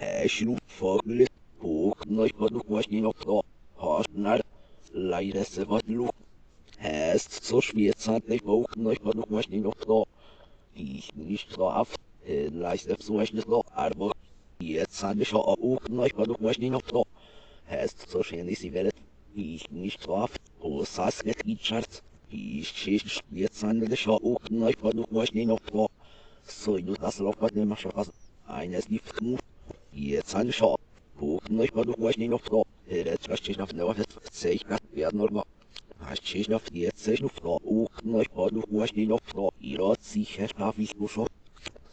Häslu fogli, huknoj poduk właśnie to, hoznal, lajre se podlu. Häst so schwierzartig, huknoj poduk właśnie to, ich nicht so auf, leiste właśnie to, albo jedzarny się huknoj poduk właśnie to. Häst so schön ist die Welt, ich nicht so auf, hosasket i czart, ich się schwierzarny się huknoj poduk właśnie to. So, du das Loch, was du machst, eines nicht gut. Jetzt halt anschauen. Kuchen ich mal durch nicht noch drauf. Jetzt möchte ich noch nur verzeichnet werden oder Hast ich noch jetzt ich noch drauf. Kuchen ich mal durch nicht noch drauf. Ihr sicher darf ich nur schon.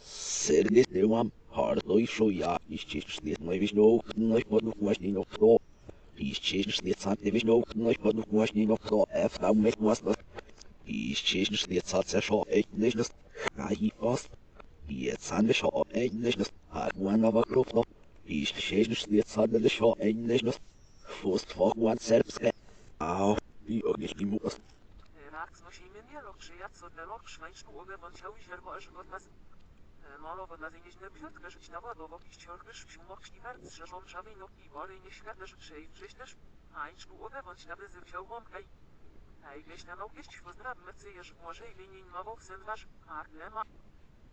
Sehr nicht immer. Hart euch schon ja. Ich schieße nicht mehr wie noch. Ich mal durch nicht noch drauf. Ich schieße nicht zart wie noch. Ich mal durch nicht noch drauf. Erfahrung mit was. Ich schieße nicht halt zart sehr schon. Echt nicht. Nein, was. Jetzt haben wir schon Englisch, hat man aber Kluft noch. Ich schätze, jetzt haben wir schon Englisch, Fust vor man selbst, au, i ogniś i mus. Rak nie rok, że ja co delok szwańszą ogę bądźał i zierwo aż godmas. E, Malowo na zjeźdźne piątkę żyć na ładowo i ściągniesz w siumok śniwar z rzeżą czawej nog i wolej nie świat leży przej wrześniesz, a iczku ogę bądź na bezy wziął łąkaj. A i wieś na nog jeść w pozdraw mecy jeż może i linii mową sen wasz, a.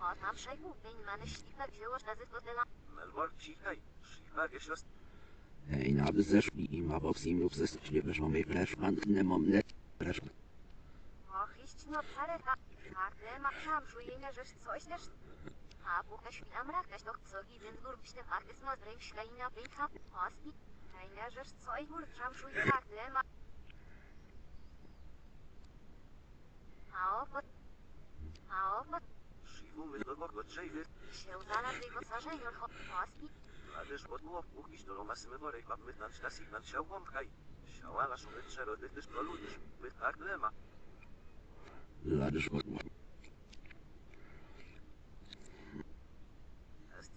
Ha tam szejku, bejn mane ślipa wzięłoż na zytotela. Melbor cichaj, szipa geszlost Ej, na zeszli i ma boksim lub zestocznie weszło mi flashman, nie mam net. Flashman. Ach, iść no pareta. Tak nema, tam szujenie, żeś coś też. A buka świnam rakać, to co i więc gurbiście party no drejf ślejna pejka. Osti. Najnazаш coś gur, tam szuj tak nema. A opot. A opot.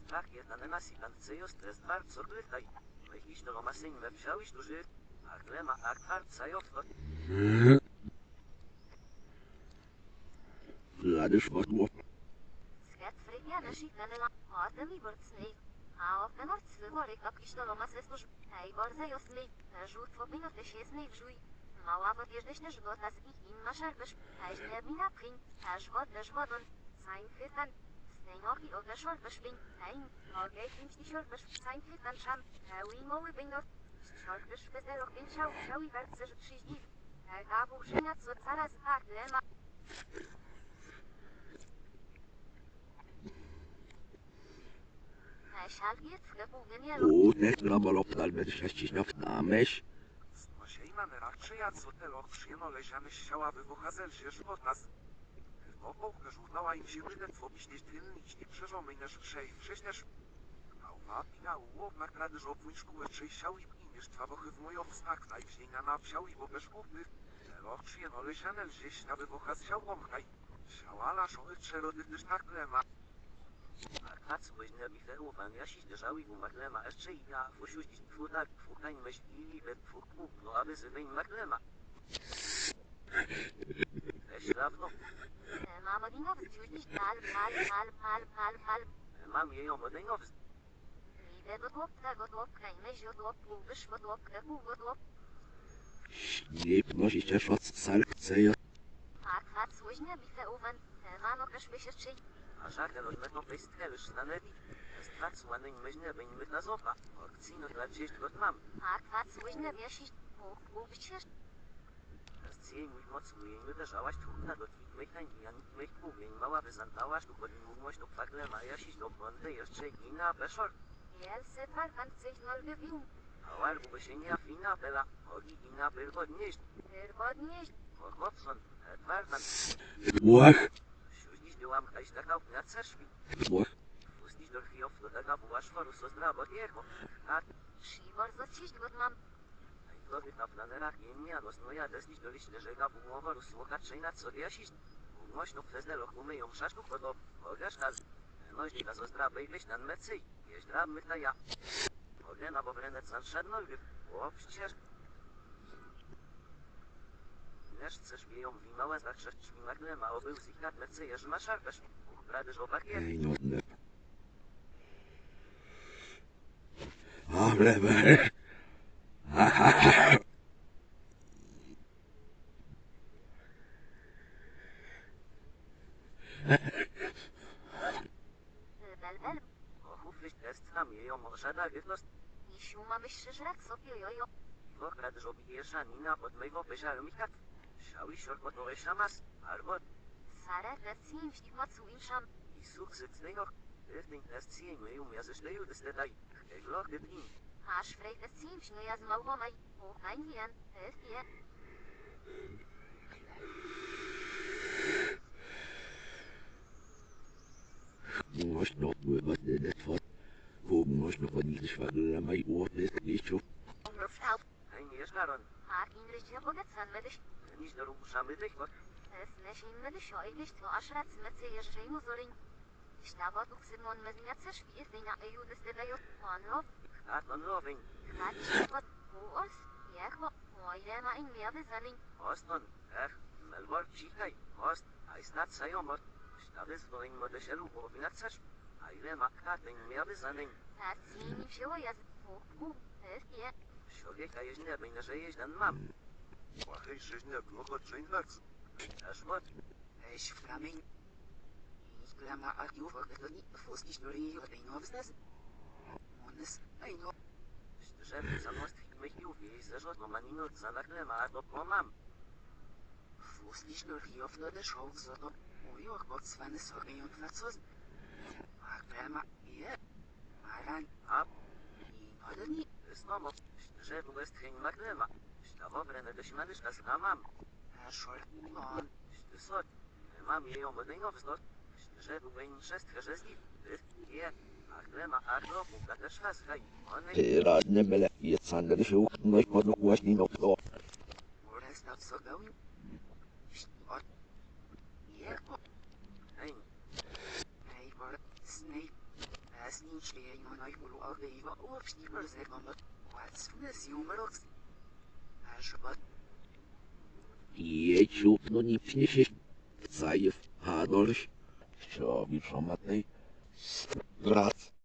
Tak jedna na nasi tam cejos, to jest bardzo grytaj. Weź do Roma syn me wziąłeś duży. A nie ma, a kar cejos, to Ladysz odmów. Svet fredja naši kanela, odem i vrcnej. A ovde noć sve vore kak što loma se služ. Ej borza josnej, žut fobino te šesnej vžuj. Mała podjeżdżać też go tas i im masz arbesz. Ej nie mi na prin, aż wod też wodon. Sein fytan. Stejnoki oga szorpesz bin. Ej, ogej kimś szorpesz. Sein fytan szam. Ej moły binot. Szorpesz bezerok bin siał, siał i werce, że przyjdzie. Ej, a bułszyna co zaraz tak nie ma. Ej, szalgiet w lepu wymielu. U, net labalop dalbet sześcić naftnamesz. Osiej mamy raczej, a co te rok przyjeno leziany ściała wybuchazel się żywot nas. Popałka żurnała im się rydę twobić nie tylnić, nie przeżomy nasz szej, prześniesz. Małpa, pina, ułów, na krady żopój szkółę, czy siał i piniesz, twabochy w moją wstak, taj wzięcia na wsiał i bobesz kupnych. Te rok przyjeno leziany lżieś na wybucha z siał łomkaj. Siałala szoły przerody też tak lema. Arkac weźmie mi ferłowan, ja siś držawi u maklema, jeszcze i ja, fusiuś twórnak, twórkań myśli, bet twórku, no aby zywej maklema. Weź dawno, Mama dinowy ciuć pal, pal, pal, pal, pal, pal. mam jej omodejnowy. Idę do tłopka, go tłopka i myśl o tłopku, wyszło tłopka, go tłop. Nie podnosić też od salkce i A kwat słyźnia bite uwan, mano kreszmy się czyj. A żaden pejstkę już na nebi. Strac łanej myślę, by nie na zopa. Orkcino dla cześć god mam. A kwat słyźnia wiesić, puk, mówić się. Z cej mój moc ujemy wyżałaś trudna do twich mych najmian, mych półmień mała wyzantałaś tu mówiłaś do fakle maja siś do błądy jeszcze i na beszor. Jel se parkan cyś nol wywił. A się nie fina bela, chodzi i na byl podnieść. Wyrwodnieś, Chłopson, Edwardan, Łach, takał na cerszwi. łach. Pustić door Giof dat ik afwas voor us als drabot jeko. Hat, Shibor zaciść go mam. ik geloof niet af naar de raak in ja, was no ja, dat is niet door is de zega bu over us wo kat schein hat so der schicht. Moś no przez delo kume ją szaszku podop. Ogasz kal. No i was drab eigentlich dann mit sich. Jest drab mit na ja. Ogen abo brenet san szedno i op przecież. Wiesz, coś mi ją wimałe, zawsze mi magle ma obył z ich nad mecy, jeż ma szarpesz. Brady żopak je. Ej, no ne. Dobre, bre. Aha. Bel bel. Hoffentlich ist am ją może da wytlost. Misiu mamy szczerze sobie jojo. Brady żobi jesza nina pod mego beżaru Szałiszormotowe szamas, arbor. Sara recim ślimacuiszam. I sukces Ich Erding es ciem eum jazes neju desnetaj. Egloch depnim. Aż frej recim śniejaz małomaj. Ukrainien, es je. Du musst noch nur was in denn etwas. Wogen hast noch von diesem Schwaggel am Ei Ohr, das nicht. Frau, Ein Jeschkaron. a English je pogacan medisch. Nicht darum schamy dich, was Es neşin medisch oilish to aşrat smetse jeżej muzorin. Штаба туксимон мезняца швиздина ejudes dedajo. Onlov, hat man loving. kratschot, uos, jehvo, oilema in mehr besalin. Oston. Ach, Melbor Chikai. Ost. Eis nat sayomot. Stabes voin modeshelu ovinatsash. Aile makkat in mehr besanning. Tatsini wsioja z pukpu. Jest je. Człowieka jeźdźnia by nasze jeźdźdan mam. Waxay жизнь одного Джейнакс. Aż mod. Eis Flaming. Ich glaube, ach, du wolltest nicht fußlich nur hier oder in Hofsnes. Und es, ein Hof, Szczerze, samost mich juwi, zażot no manino zanakle ma to pomam. fußlich nur hier auf der Show, so doch, wo ich auch kurz von der Sorge und Franzosen. Ach, Brema, hier, Maran, Ab. in oder nie, Ist nomo. Szczerze, du bist hin makle ma. Stawo brenne dich manisch das hamam. Herr Scholt, und, Stot. Mam je om ding of stot. Szczerze, du wein szest herzeski. Ist hier. Akle ma akro, puka też has kai. Onne. Tera ne de zomerloks? Hij is wat, Je sjuk no nie pniesisz. Zajew. Hadorś. Sio, wie schon matnej. Brat.